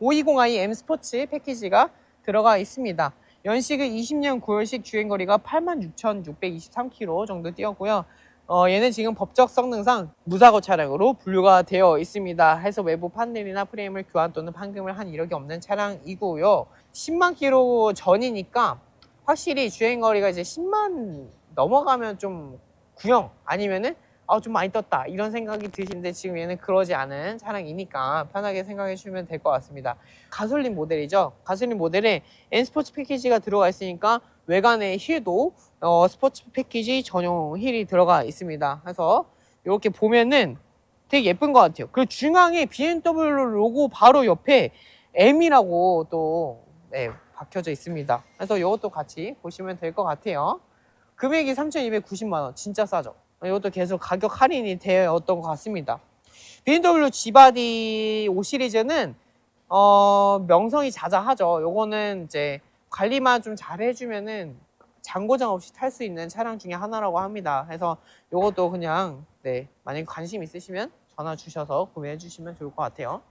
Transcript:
520i M 스포츠 패키지가 들어가 있습니다. 연식은 20년 9월식 주행거리가 86,623km 정도 뛰었고요. 어, 얘는 지금 법적 성능상 무사고 차량으로 분류가 되어 있습니다. 해서 외부 판넬이나 프레임을 교환 또는 판금을 한 이력이 없는 차량이고요. 10만 킬로 전이니까 확실히 주행거리가 이제 10만 넘어가면 좀 구형 아니면은 아, 좀 많이 떴다 이런 생각이 드시는데 지금 얘는 그러지 않은 차량이니까 편하게 생각해 주시면 될 것 같습니다. 가솔린 모델이죠. 가솔린 모델에 N 스포츠 패키지가 들어가 있으니까 외관에 힐도 어, 스포츠 패키지 전용 힐이 들어가 있습니다. 그래서 이렇게 보면은 되게 예쁜 것 같아요. 그리고 중앙에 BMW 로고 바로 옆에 M이라고 또 네, 박혀져 있습니다. 그래서 이것도 같이 보시면 될 것 같아요. 금액이 3,290만 원, 진짜 싸죠. 이것도 계속 가격 할인이 되었던 것 같습니다. BMW G바디 5 시리즈는 어, 명성이 자자하죠. 요거는 이제 관리만 좀 잘 해주면은 장고장 없이 탈 수 있는 차량 중에 하나라고 합니다. 그래서 요것도 그냥 네 만약에 관심 있으시면 전화 주셔서 구매해 주시면 좋을 것 같아요.